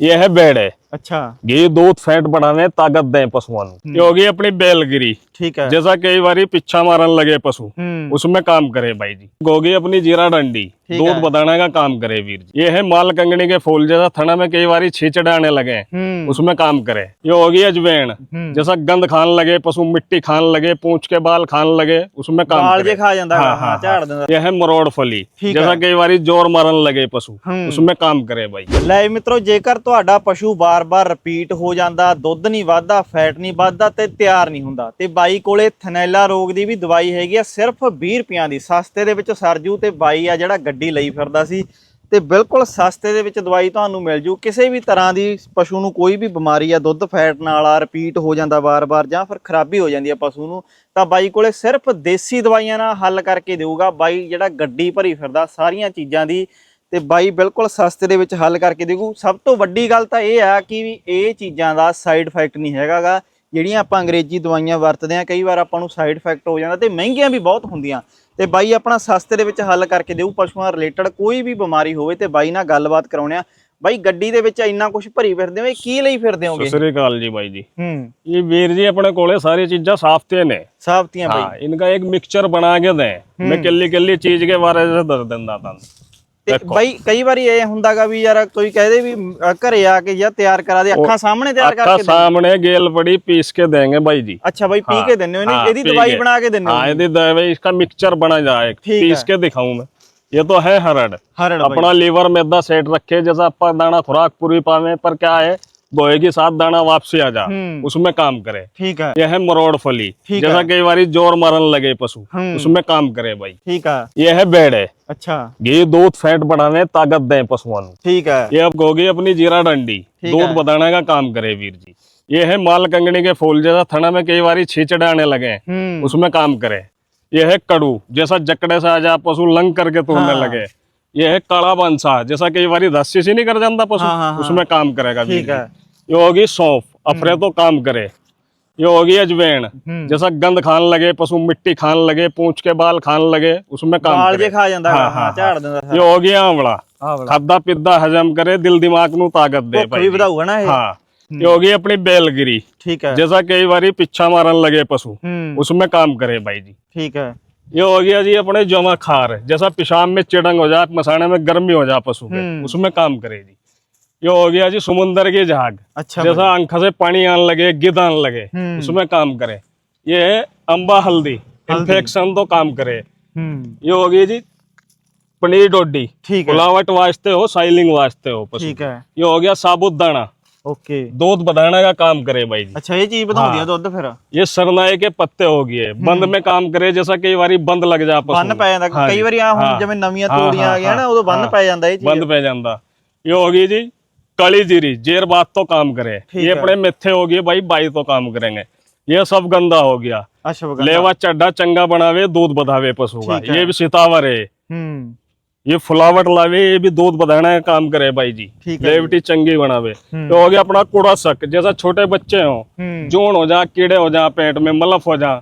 ये है बेड है ਅੱਛਾ घी दूध फैट बढ़ाने ताकत दें पशुओं को ये होगी अपनी बैलगिरी ਠੀਕ ਹੈ जैसा कई बारी पिछा मारन लगे पशु ਹੂੰ उसमें काम करे भाई जी गोगी अपनी जीरा डंडी ठीक दूध है। बढ़ाने का काम करे वीर जी ये है माल कंगनी के फूल जैसा थना में कई बारी छींचड़े आने लगे ਹੂੰ उसमें काम करे ये होगी अजवैन हम्म। जैसा गंद खान लगे पशु मिट्टी खान लगे पूंछ के बाल खान लगे उसमें काम ਬਾਲ ਜੇ करे ਖਾ ਜਾਂਦਾ हाँ, ਹਾਂ हाँ, ਝਾੜ ਦਿੰਦਾ ये है मरोड़ फली ठीक जैसा है। कई बारी जोर मारन लगे पशु हम्म। उसमें काम करे भाई ਲੈ ਮਿੱਤਰੋ ਜੇਕਰ ਤੁਹਾਡਾ ਪਸ਼ੂ ਬਾਰ-ਬਾਰ ਰਿਪੀਟ ਹੋ ਜਾਂਦਾ, ਦੁੱਧ ਨਹੀਂ ਵੱਧਦਾ ਫੈਟ ਨਹੀਂ ਵੱਧਦਾ ਤੇ ਤਿਆਰ ਨਹੀਂ ਹੁੰਦਾ। ਤੇ ਬਾਈ ਕੋਲੇ ਥਨੈਲਾ ਰੋਗ ਦੀ ਵੀ ਦਵਾਈ ਹੈਗੀ ਆ, ਸਿਰਫ 20 ਰੁਪਿਆਂ ਦੀ। ਸਸਤੇ ਦੇ ਵਿੱਚ ਸਰਜੂ ਤੇ ਬਾਈ ਆ ਜਿਹੜਾ ਗੱਡੀ ਲਈ ਫਿਰਦਾ ਸੀ। ਤੇ ਬਿਲਕੁਲ ਸਸਤੇ ਦੇ ਵਿੱਚ ਦਵਾਈ ਤੁਹਾਨੂੰ ਮਿਲ ਜੂ। ਕਿਸੇ ਵੀ ਤਰ੍ਹਾਂ ਦੀ ਪਸ਼ੂ ਨੂੰ ਕੋਈ ਵੀ ਬਿਮਾਰੀ ਆ, ਦੁੱਧ ਫੈਟ ਨਾਲ ਆ ਰਿਪੀਟ ਹੋ ਜਾਂਦਾ ਵਾਰ-ਵਾਰ ਜਾਂ ਫਿਰ ਖਰਾਬੀ ਹੋ ਜਾਂਦੀ ਆ ਪਸ਼ੂ ਨੂੰ, ਤਾਂ ਬਾਈ ਕੋਲੇ ਸਿਰਫ ਦੇਸੀ ਦਵਾਈਆਂ ਨਾਲ ਹੱਲ ਕਰਕੇ ਦੇਊਗਾ। ਬਾਈ ਜਿਹੜਾ ਗੱਡੀ ਭਰੀ ਫਿਰਦਾ, ਸਾਰੀਆਂ ਚੀਜ਼ਾਂ ਦੀ ਤੇ ਬਾਈ ਬਿਲਕੁਲ ਸਸਤੇ ਦੇ ਵਿੱਚ ਹੱਲ ਕਰਕੇ ਦੇਊ ਸਭ ਤੋਂ ਵੱਡੀ ਗੱਲ ਤਾਂ ਇਹ ਆ ਕਿ ਇਹ ਚੀਜ਼ਾਂ ਦਾ ਸਾਈਡ ਇਫੈਕਟ ਨਹੀਂ ਹੈਗਾਗਾ। ਜਿਹੜੀਆਂ ਆਪਾਂ ਅੰਗਰੇਜ਼ੀ ਦਵਾਈਆਂ ਵਰਤਦੇ ਆ ਕਈ ਵਾਰ ਆਪਾਂ ਨੂੰ ਸਾਈਡ ਇਫੈਕਟ ਹੋ ਜਾਂਦਾ ਤੇ ਮਹਿੰਗੀਆਂ ਵੀ ਬਹੁਤ ਹੁੰਦੀਆਂ। ਤੇ ਬਾਈ ਆਪਣਾ ਸਸਤੇ ਦੇ ਵਿੱਚ ਹੱਲ ਕਰਕੇ ਦੇਊ ਪਸ਼ੂਆਂ ਰਿਲੇਟਡ ਕੋਈ ਵੀ ਬਿਮਾਰੀ ਹੋਵੇ ਤੇ ਬਾਈ ਨਾਲ ਗੱਲਬਾਤ ਕਰਾਉਣਿਆ ਬਾਈ ਗੱਡੀ ਦੇ ਵਿੱਚ ਇੰਨਾ ਕੁਝ ਭਰੀ ਫਿਰਦੇ ਹੋ ਇਹ ਕੀ ਲਈ ਫਿਰਦੇ ਹੋਗੇ? ਸਸਰੇ ਕਾਲ ਜੀ ਬਾਈ ਜੀ। ਹੂੰ। ਇਹ ਵੀਰ ਜੀ ਆਪਣੇ ਕੋਲੇ ਸਾਰੀ ਚੀਜ਼ਾਂ ਸਾਫਤੇ ਨੇ। ਸਾਫਤੀਆਂ ਬਾਈ। ਹਾਂ ਇਨਕਾ ਇੱਕ ਮਿਕਸਚਰ ਬਣਾ ਕੇ ਦੇ ਮੈਂ ਕੱਲੀ ਕੱਲੀ ਚੀਜ਼ ਕੇ ਬਾਰੇ ਦੱਸ ਦਿੰਦਾ ਤੁਹਾਨੂੰ। ਤੇ ਬਾਈ ਕਈ ਵਾਰੀ ਇਹ ਹੁੰਦਾਗਾ ਵੀ ਯਾਰ ਕੋਈ ਕਹਦੇ ਵੀ ਅ, ਘਰੇ ਆ ਕੇ ਜਾਂ ਤਿਆਰ ਕਰਾ ਦੇ ਅੱਖਾਂ ਸਾਹਮਣੇ ਤਿਆਰ आपका ਕਰਕੇ ਦੇ सामने गेल पड़ी पीस के देंगे भाई जी ਅੱਛਾ ਬਾਈ ਪੀ हाँ, ਕੇ ਦਿੰਦੇ ਹੋ ਇਹਨੇ हाँ, ਇਹਦੀ पी ਦਵਾਈ के। ਬਣਾ ਕੇ ਦਿੰਦੇ ਹੋ हाँ यदि दवाई इसका मिक्सचर बना जाए ठीक पीस है। के दिखाऊं मैं ये तो है हरड़ ਹਰੜ ਬਾਈ अपना लीवर मैदा सेट रखे जैसा अपना दाना खुराक पूरी पावे पर क्या है बोए के साथ दाना वापसी आ जा। हम्म। उसमें काम करे। ठीक है। यह है मरोड़ फली। जैसा कई बार ज़ोर मरन लगे पशु हम्म। उसमें काम करे भाई। ठीक है। यह है बेड़। है अच्छा। ये दूध फैट बढ़ाने ताकत दे पशुओं। ठीक है। ये अब गोगी अपनी जीरा डंडी दूध बढ़ाने का काम करे वीर जी। ये है माल कंगनी के फूल जैसा थना में कई बार छीचड़े आने लगे हम्म। उसमें काम करे। यह है कड़ू जैसा जकड़े से आ जा पशु लंग करके तोड़ने हाँ। लगे। यह है काला बंसा जैसा कई बार धस्सी से नहीं कर जाता पशु। हाँ, हाँ, उसमें काम करेगा ठीक है। जी। ये होगी सौंफ अफरे तो काम करे ये होगी अजवैन हम्म। जैसा गंद खान लगे पशु मिट्टी खान लगे पूंछ के बाल खान लगे उसमें काम ਬਾਲ ਜੇ करे ਖਾ ਜਾਂਦਾ हाँ, ਹਾਂ हाँ, ਝਾੜ ਦਿੰਦਾ ये हो गया आंवला ਆ ਬੜਾ खादा पिद्दा हजम करे दिल दिमाग नु ताकत दे ਭੁੱਖ भाई ਵੀ जी। ਵਧਾਊਗਾ ਨਾ ਇਹ हाँ ये होगी अपनी बैलगिरी ਠੀਕ ਹੈ जैसा कई बारी पिछा मारन लगे पशु ਹੂੰ उसमें काम करे भाई जी ਠੀਕ ਹੈ ये हो गया जी अपने जमा खार जैसा पेशाब में चिड़ंग हो जाए मसाने में गर्मी हो जाए पशु के हम्म। उसमें काम करे जी ये हो गया जी समुंदर की जहाग ਅੱਛਾ जैसा आंख से पानी आने लगे गिद आने लगे हम्म। उसमें काम करे ये है अम्बा हल्दी इन्फेक्शन तो काम करे ਹੂੰ ये हो गई जी पनीर डोडी ठीक है फुलावट वास्ते हो साइलिंग वास्ते हो पशु ਠੀਕ ਹੈ ये हो गया साबुत दाना ਓਕੇ दूध बढ़ाने का काम करे भाई जी ਅੱਛਾ ਇਹ ਚੀਜ਼ ਵਧਾਉਂਦੀ ਆ ਦੁੱਧ ਫਿਰ ये सरनाए के पत्ते हो गए बंद में काम करे जैसा कई बारी बंद लग जा पशु ਬੰਨ में। ਪੈ ਜਾਂਦਾ हाँ ਕਈ जी, ਵਾਰੀ ਆ ਹੁਣ हाँ, ਜਿਵੇਂ ਨਵੀਆਂ हाँ, ਤੂੜੀਆਂ हाँ, ਆ ਗਈਆਂ ਨਾ हाँ, ਉਦੋਂ ਬੰਨ हाँ, ਪੈ ਜਾਂਦਾ ਇਹ ਚੀਜ਼ बंद पे जाता ये होगी जी काली जीरी जेर बात तो काम करे। ये अपने मेथे हो गए भाई बाई तो काम करेंगे। ये सब गंदा हो गया। अच्छा लेवा चड्डा चंगा बनावे दूध बधावे पशु का। ये भी सीतावर है ये फुलावट लावे ये भी दूध बढ़ाने का काम करे भाई जी लेविटी चंगी बनावे तो हो गया अपना कूड़ा सक जैसा छोटे बच्चे हो जोन हो जा कीड़े हो जा पेट में मलफ हो जा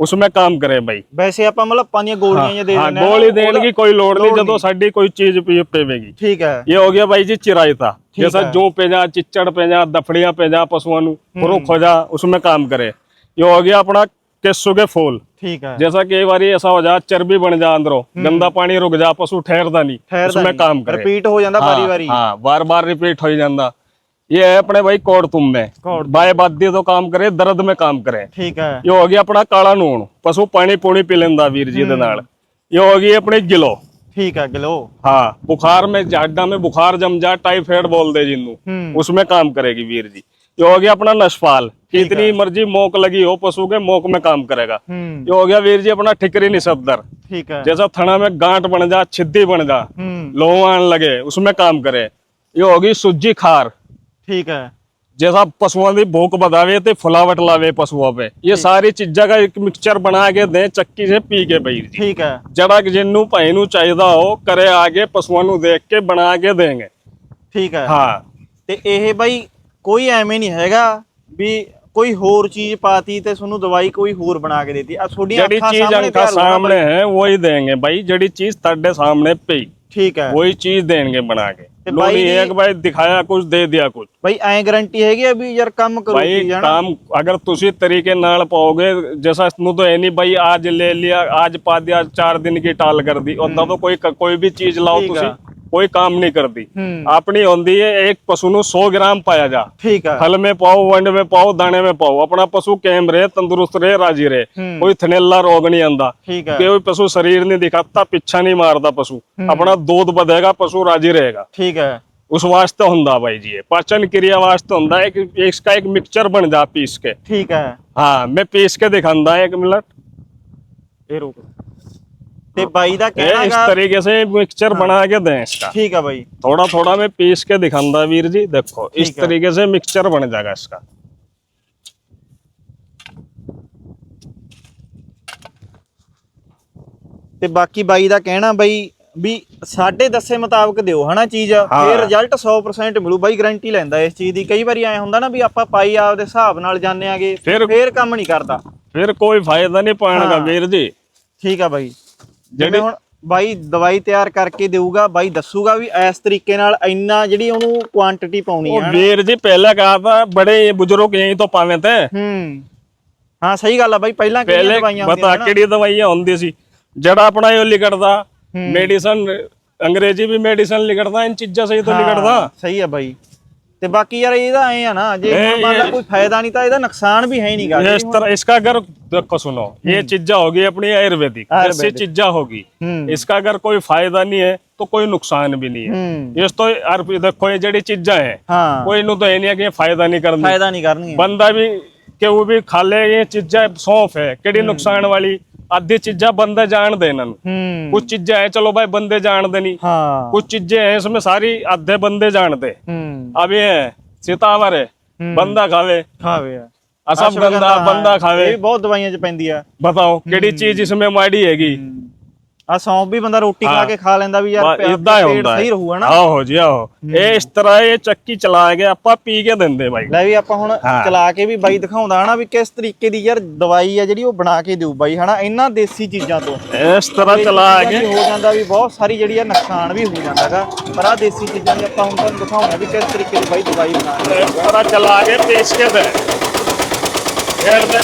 उसमें काम करे भाई वैसे आप मतलब पानी गोलियां दे हाँ, गोली देने की कोई लोड़ नहीं जब साड़ी कोई चीज पेवेगी ठीक है ये हो गया भाई जी चिरायता जैसा जो पेजा चिच्चड़ पेजा दफड़िया पेजा पशुओं रुख हो जा उसमें काम करे ये हो गया अपना के सुगे फूल ठीक है जैसा कि बारी ऐसा हो जा चर्बी बन जा अंदरों गंदा पानी रुक जा पशु ठहरदा नहीं उसमें काम करे रिपीट हो जाता बारी बारी हाँ बार बार रिपीट हो जाता ये है अपने भाई कोड़ तुम में बाय बाध्य तो काम करे दर्द में काम करे ठीक है ये हो गया अपना काला ਨੂਣ ਪਸ਼ੂ ਪਾਣੀ ਪੂਣੀ ਪੀ ਲੈਂਦਾ ਵੀਰ ਜੀ ਦੇ ਨਾਲ ਇਹ ਹੋ ਗਈ ਆਪਣੀ ਗਿਲੋ ਠੀਕ ਹੈ ਗਿਲੋ ਹਾਂ ਬੁਖਾਰ ਮੇ ਜਾਡਾ ਮੇ ਬੁਖਾਰ ਜਮ ਜਾ ਟਾਈਫਾਇਡ ਬੋਲਦੇ ਜਿੰਨੂੰ ਉਸਮੇ ਕੰਮ ਕਰੇਗੀ ਵੀਰ ਜੀ ये हो गया अपना नशपाल कितनी मर्जी मोक लगी हो पशु के मोक में काम करेगा ਹੂੰ ये हो गया वीर जी अपना ठिकरी निशब्दर ਠੀਕ है जैसा थना में गांठ बन जा छिद्दी बन जा हम्म लोह आने लगे उसमें काम करे ये होगी सुज्जी खार ठीक है जैसा पशुओं की भूख बदावे ते फुलावट लावे पशुओं पे ये सारी चीजा का एक मिक्सचर बना के दें चक्की से पी के भाई जी ठीक है जड़ा जिन्नू भाई नू चाहिदा हो करे आगे पशुओं नू देख के बना के देंगे ਠੀਕ ਹੈ हाँ ਤੇ ਇਹ ਬਾਈ ਕੋਈ ਐਵੇਂ ਨਹੀਂ ਹੈਗਾ ਵੀ ਕੋਈ ਹੋਰ ਚੀਜ਼ ਪਾਤੀ ਤੇ ਤੁਹਾਨੂੰ ਦਵਾਈ ਕੋਈ ਹੋਰ ਬਣਾ ਕੇ ਦੇਤੀ ਆ ਤੁਹਾਡੀਆਂ जड़ी ਅੱਖਾਂ चीज ਸਾਹਮਣੇ अंका ਤਿਆਰ ਹੋਣਾ सामने है वही देंगे भाई जड़ी चीज तड्डे सामने पे ही, ਠੀਕ ਹੈ वही चीज देंगे बना के ਤੇ लोनी ਬਾਈ ਦੀ- एक भाई दिखाया कुछ दे दिया कुछ ਬਾਈ ਐਂ ਗਾਰੰਟੀ ਹੈਗੀ ਆ ਵੀ ਯਾਰ ਕੰਮ ਕਰੂਗੀ भाई ਜਾਣਾ काम अगर तुसी तरीके नाल पाओगे जैसा नु तो है नहीं भाई आज ले लिया आज पा दिया चार दिन की टाल कर दी और तो कोई कोई भी चीज लाओ ठीक तुसी है। कोई काम नहीं करती ਹੂੰ अपनी होंदी है एक पशु नु 100 ग्राम पाया जा ਠੀਕ ਆ फल में पाओ वंड में पाओ दाने में पाओ अपना पशु कैम रहे तंदुरुस्त रहे राजी रहे हम्म। कोई थनेला रोग नहीं आंदा ਠੀਕ ਆ कोई पशु शरीर नहीं दिखाता पिछा नहीं मारता पशु अपना दूध बधेगा पशु राजी रहेगा ਠੀਕ ਹੈ उस वास्ते हुंदा भाई जी ये पाचन क्रिया वास्ते हुंदा है कि इसका एक मिक्सचर बन जा पीस के ਠੀਕ ਹੈ हाँ मैं पीस के दिखांदा एक मिनट ਇਹ ਰੋਕ ਤੇ ਬਾਈ ਦਾ ये ਕਹਿਣਾ इस ਹੈਗਾ तरीके से मिक्सचर बना के दें इसका ਠੀਕ ਆ ਬਾਈ थोड़ा थोड़ा मैं पीस के दिखांदा वीर जी देखो इस ठीक है। तरीके से मिक्सचर बन जाएगा इसका ਤੇ ਬਾਕੀ ਬਾਈ ਦਾ ਕਹਿਣਾ ਬਾਈ ਵੀ ਸਾਡੇ ਦੱਸੇ ਮੁਤਾਬਕ ਦਿਓ ਹਨਾ ਚੀਜ਼ ਹਾਂ। ਫਿਰ ਰਿਜ਼ਲਟ 100% ਮਿਲੂ ਬਾਈ ਗਾਰੰਟੀ ਲੈਂਦਾ ਇਸ ਚੀਜ਼ ਦੀ ਕਈ ਵਾਰੀ ਐ ਹੁੰਦਾ ਨਾ ਵੀ ਆਪਾਂ ਪਾਈ ਆਪਦੇ ਹਿਸਾਬ ਨਾਲ ਜਾਂਦੇ ਆਗੇ ਫਿਰ- ਫਿਰ ਕੰਮ ਨਹੀਂ ਕਰਦਾ फिर कोई फायदा नहीं पाने का हाँ। वीर जी ਠੀਕ ਆ ਬਾਈ ਜਿਵੇਂ ਜਿਹੜੇ ਹੁਣ ਬਾਈ ਦਵਾਈ ਤਿਆਰ ਕਰਕੇ ਦੇਊਗਾ ਬਾਈ ਦੱਸੂਗਾ ਵੀ ਇਸ ਤਰੀਕੇ ਨਾਲ ਇੰਨਾ ਜਿਹੜੀ ਉਹਨੂੰ ਕੁਆਂਟੀਟੀ ਪਾਉਣੀ ਹੈ ਵੀਰ ਜੀ ਪਹਿਲਾਂ ਕਹਾ ਤਾਂ ਬੜੇ ਬਜ਼ੁਰਗ ਯਹੀਂ ਤੋਂ ਪਾਵੇਂ ਤੇ। ਹੂੰ। ਹਾਂ ਸਹੀ ਗੱਲ ਆ ਬਾਈ ਪਹਿਲਾਂ ਕਿਹੜੀਆਂ ਦਵਾਈਆਂ ਹੁੰਦੀਆਂ ਪਤਾ ਕਿਹੜੀ ਦਵਾਈਆਂ ਹੁੰਦੀ ਸੀ? ਜਿਹੜਾ ਆਪਣਾ ਇਹ ਲਿਖੜਦਾ ਮੈਡੀਸਨ ਅੰਗਰੇਜ਼ੀ ਵੀ ਮੈਡੀਸਨ ਲਿਖੜਦਾ ਇਨ ਚੀਜ਼ਾਂ ਸਹੀ ਤੋਂ ਲਿਖੜਦਾ ਸਹੀ ਆ ਬਾਈ। ਤੇ ਬਾਕੀ ਯਾਰ ਇਹਦਾ ਐ ਆ ਨਾ ਜੇ ਇਹ- ਹੁਣ ਮੰਨ ਲਾ ਇਹ- ਕੋਈ ਫਾਇਦਾ ਨਹੀਂ ਤਾਂ ਇਹਦਾ ਨੁਕਸਾਨ ਵੀ ਹੈ ਹੀ ਨਹੀਂਗਾ इस तरह इसका अगर देखो सुनो ये चीजा होगी अपनी आयुर्वेदिक जैसे आयुर्वेदिक। चीजा होगी हम्म। इसका अगर कोई फायदा नहीं है तो कोई नुकसान भी नहीं है ਹੂੰ इस तो आयुर्वेद- देखो ये जड़ी चीजा है ਹਾਂ कोई नु तो है नहीं है कि ये फायदा नहीं करनी ਫਾਇਦਾ ਨਹੀਂ ਕਰਨਗੀਆਂ बंदा भी कि वो भी खा ले ये चीजा सौंफ है केड़ी नुकसान वाली आधी चीजा बंदे जान दे इन्हां नू। ਹੂੰ कुछ चीजें हैं चलो भाई बंदे जान दे नहीं ਹਾਂ कुछ चीजें हैं इसमें सारी आधे बंदे जानते ਹੂੰ अब ये है सीतावर है बंदा खावे ਖਾਵੇ ਆ अश्वगंधा बंदा खावे ਇਹ ਵੀ ਬਹੁਤ ਦਵਾਈਆਂ 'ਚ ਪੈਂਦੀ ਆ बताओ केड़ी चीज इसमें माड़ी हैगी ਆ ਸੌਂਫ ਵੀ ਬੰਦਾ ਰੋਟੀ ਖਾ। ਕੇ ਖਾ ਲੈਂਦਾ ਵੀ ਯਾਰ ਪੇਟ ਹੁੰਦਾ ਸਹੀ ਰਹੂਗਾ ਨਾ। ਆਹੋ ਜੀ ਆਹੋ। ਇਹ ਇਸ ਤਰ੍ਹਾਂ ਇਹ ਚੱਕੀ ਚਲਾ ਕੇ ਆਪਾਂ ਪੀ ਕੇ ਦਿੰਦੇ ਬਾਈ। ਲੈ ਵੀ ਆਪਾਂ ਹੁਣ। ਚਲਾ ਕੇ ਵੀ ਬਾਈ ਦਿਖਾਉਂਦਾ ਹਨਾ ਵੀ ਕਿਸ ਤਰੀਕੇ ਦੀ ਯਾਰ ਦਵਾਈ ਆ ਜਿਹੜੀ ਉਹ ਬਣਾ ਕੇ ਦਿਓ ਬਾਈ ਹਨਾ ਇਹਨਾਂ ਦੇਸੀ ਚੀਜ਼ਾਂ ਤੋਂ। ਇਸ ਤਰ੍ਹਾਂ ਚਲਾ ਕੇ। ਹੋ ਜਾਂਦਾ ਵੀ ਬਹੁਤ ਸਾਰੀ ਜਿਹੜੀ ਆ ਨੁਕਸਾਨ ਵੀ ਹੋ ਜਾਂਦਾਗਾ ਪਰ ਆ ਦੇਸੀ ਚੀਜ਼ਾਂ ਦੀ ਆਪਾਂ ਹੁਣ ਤੁਹਾਨੂੰ ਦਿਖਾਉਣਾ ਵੀ ਕਿਸ ਤਰੀਕੇ ਦੀ ਬਾਈ ਦਵਾਈ ਬਣਾ ਕੇ ਇਸ ਤਰ੍ਹਾਂ ਚਲਾ ਕੇ ਪੀਸ ਕੇ ਦੇ। ਫਿਰ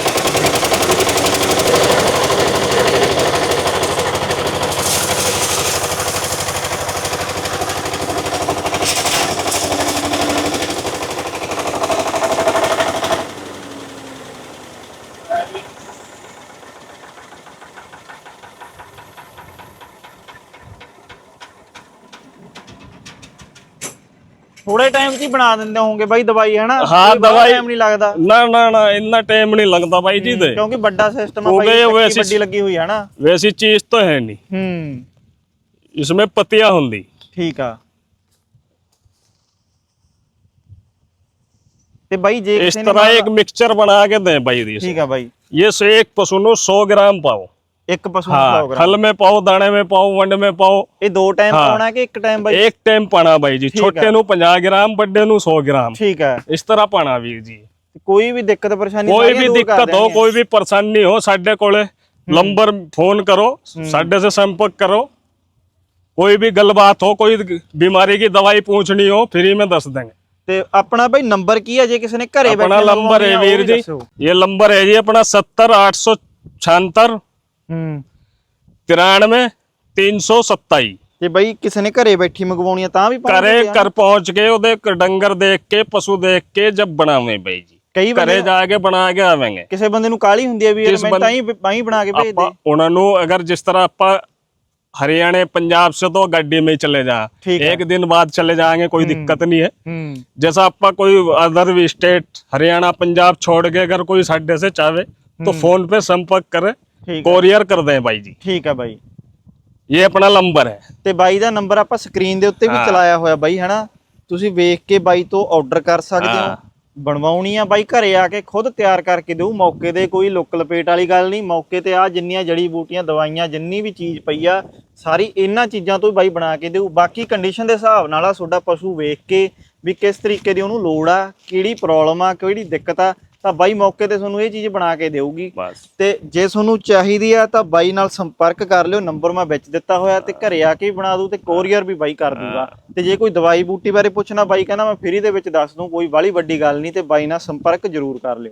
ਥੋੜੇ ਟਾਈਮ 'ਚ ਹੀ ਬਣਾ ਦਿੰਦੇ ਹੋਵੋਗੇ ਬਾਈ ਦਵਾਈ ਹਨਾ ਹਾਂ, ਦਵਾਈ- ਟਾਈਮ ਨਹੀਂ ਲੱਗਦਾ ਨਾ ਨਾ ਨਾ ਇੰਨਾ ਟਾਈਮ ਨਹੀਂ ਲੱਗਦਾ ਬਾਈ ਜੀ ਦੇ ਕਿਉਂਕਿ ਵੱਡਾ ਸਿਸਟਮ ਆ ਹੋ ਬਾਈ ਗਏ ਚੱਕੀ ਵੈਸੇ- ਵੱਡੀ ਲੱਗੀ ਹੋਈ ਹੈ ਨਾ ਵੈਸੀ ਚੀਜ਼ ਤਾਂ ਹੈ ਨਹੀਂ ਹੂੰ इसमें पतियां ਹੁੰਦੀ ਠੀਕ ਆ ਤੇ ਬਾਈ ਜੇ ਇਸ ਕਿਸੇ ਨੇ ਤਰ੍ਹਾਂ ਇੱਕ ਮਿਕਸਚਰ ਬਣਾ ਕੇ ਦੇ ਬਾਈ ਦੀ ਠੀਕ ਆ ਬਾਈ ये से एक पशु नो 100 ग्राम पाओ ਇੱਕ ਪਸ਼ੂ ਨੂੰ हाँ 100 ਗ੍ਰਾਮ फल में पाओ दाने में पाओ वंड में पाओ ਇਹ ਦੋ ਟਾਈਮ ਹਾਂ। ਪਾਉਣਾ ਕਿ ਇੱਕ ਟਾਈਮ ਬਾਈ एक टाइम पाना बाई जी ठीक छोटे है। नु 50 ग्राम बड़े नु 100 ग्राम ਠੀਕ ਹੈ इस तरह पाना वीर जी ਕੋਈ ਵੀ ਦਿੱਕਤ ਪਰੇਸ਼ਾਨੀ कोई ਸਾਰੀਆਂ भी ਦੂਰ ਕਰ दिक्कत हो ਦੇਣਗੇ। कोई भी परेशानी हो साडे कोले नंबर फोन करो साडे से संपर्क करो कोई भी गलबात हो कोई बीमारी की दवाई पूछनी हो फ्री में दस देंगे ਤੇ ਆਪਣਾ ਬਾਈ ਨੰਬਰ ਕੀ ਹੈ ਜੇ ਕਿਸੇ ਨੇ ਘਰੇ अपना ਬੈਠੇ नंबर है ਮੰਗਵਾਉਣੀ ਆ, वीर ਉਹ ਵੀ जी ਦੱਸੋ। ये नंबर है जी अपना सत्तर आठ सौ छिहत्तर ਹੂੰ तिरानवे तीन सौ सत्ताई ਤੇ ਬਾਈ ਕਿਸੇ ਨੇ ਘਰੇ ਬੈਠੀ ਮੰਗਵਾਉਣੀ ਆ ਤਾਂ ਵੀ ਪਹੁੰਚ करे ਜਾਂਦੇ ਆ? कर पहुंच के ਉਹਦੇ ਕ- ਡੰਗਰ ਦੇਖ ਕੇ ਪਸ਼ੂ ਦੇਖ ਕੇ ਜਬ ਬਣਾਵੇਂ ਬਈ ਜੀ ਕਈ ਘਰੇ ਬੰਦੇ ਜਾ ਕੇ ਬਣਾ ਕੇ ਆਵਾਂਗੇ ਕਿਸੇ ਬੰਦੇ ਨੂੰ ਕਾਲੀ ਹੁੰਦੀ ਹੈ ਵੀ ਯਾਰ ਜਿਸ ਮੈਂ ਬੰਦੇ- ਤਾਂ ਹੀ ਤਾਂ ਹੀ ਬਣਾ ਕੇ ਭੇਜ ਆਪਾਂ ਦੇ ਉਹਨਾਂ ਨੂੰ ਅਗਰ ਜਿਸ ਤਰ੍ਹਾਂ ਆਪਾਂ हरियाणा पंजाब से तो गड्डी में ही चले जा ठीक है। एक दिन बाद चले जाएंगे कोई दिक्कत नहीं है ਹੂੰ जैसा आपका कोई अदर भी स्टेट हरियाणा पंजाब छोड़ के अगर कोई साढ़े से चाहे तो फोन पे संपर्क करे ਠੀਕ ਹੈ कोरियर कर दें भाई जी ਠੀਕ ਹੈ ਬਾਈ ये अपना नंबर है ਤੇ ਬਾਈ ਦਾ ਨੰਬਰ ਆਪਾਂ ਸਕਰੀਨ ਦੇ ਉੱਤੇ ਵੀ ਹਾਂ। ਚਲਾਇਆ ਹੋਇਆ ਬਾਈ ਹਨਾ ਤੁਸੀਂ ਵੇਖ ਕੇ ਬਾਈ ਤੋਂ ਆਰਡਰ ਕਰ ਸਕਦੇ ਹੋ ਹਾਂ। ਬਣਵਾਉਣੀ ਆ ਬਾਈ ਘਰੇ ਆ ਕੇ ਖੁਦ ਤਿਆਰ ਕਰਕੇ ਦਿਓ ਮੌਕੇ ਤੇ ਕੋਈ ਲੁੱਕ ਲਪੇਟ ਵਾਲੀ ਗੱਲ ਨਹੀਂ ਮੌਕੇ ਤੇ ਆ ਜਿੰਨੀਆਂ ਜੜੀ ਬੂਟੀਆਂ ਦਵਾਈਆਂ ਜਿੰਨੀ ਵੀ ਚੀਜ਼ ਪਈ ਆ ਸਾਰੀ ਇਹਨਾਂ ਚੀਜ਼ਾਂ ਤੋਂ ਹੀ ਬਾਈ ਬਣਾ ਕੇ ਦਿਓ ਬਾਕੀ ਕੰਡੀਸ਼ਨ ਦੇ ਹਿਸਾਬ ਨਾਲ ਆ ਤੁਹਾਡਾ ਪਸ਼ੂ ਵੇਖ ਕੇ ਵੀ ਕਿਸ ਤਰੀਕੇ ਦੀ ਉਹਨੂੰ ਲੋੜ ਆ ਕਿਹੜੀ ਪ੍ਰੋਬਲਮ ਆ ਕਿਹੜੀ ਦਿੱਕਤ ਆ ਤਾਂ ਬਾਈ ਮੌਕੇ ਤੇ ਤੁਹਾਨੂੰ ਇਹ ਚੀਜ਼ ਬਣਾ ਕੇ ਦੇਊਗੀ। ਤੇ ਜੇ ਤੁਹਾਨੂੰ ਚਾਹੀਦੀ ਆ ਤਾਂ ਬਾਈ ਨਾਲ ਸੰਪਰਕ ਕਰ ਲਿਓ ਨੰਬਰ ਮੈਂ ਵਿੱਚ ਦਿੱਤਾ ਹੋਇਆ ਤੇ ਘਰੇ ਆ ਕੇ ਵੀ ਬਣਾ ਦੂ ਤੇ ਕੋਰੀਅਰ ਵੀ ਬਾਈ ਕਰ ਦੂਗਾ ਤੇ ਜੇ ਕੋਈ ਦਵਾਈ ਬੂਟੀ ਬਾਰੇ ਪੁੱਛਣਾ ਬਾਈ ਕਹਿੰਦਾ ਮੈਂ ਫ੍ਰੀ ਦੇ ਵਿੱਚ ਦੱਸ ਦੂੰ ਕੋਈ ਬਾਲੀ ਵੱਡੀ ਗੱਲ ਨਹੀਂ ਤੇ ਬਾਈ ਨਾਲ ਸੰਪਰਕ ਜ਼ਰੂਰ ਕਰ ਲਿਓ।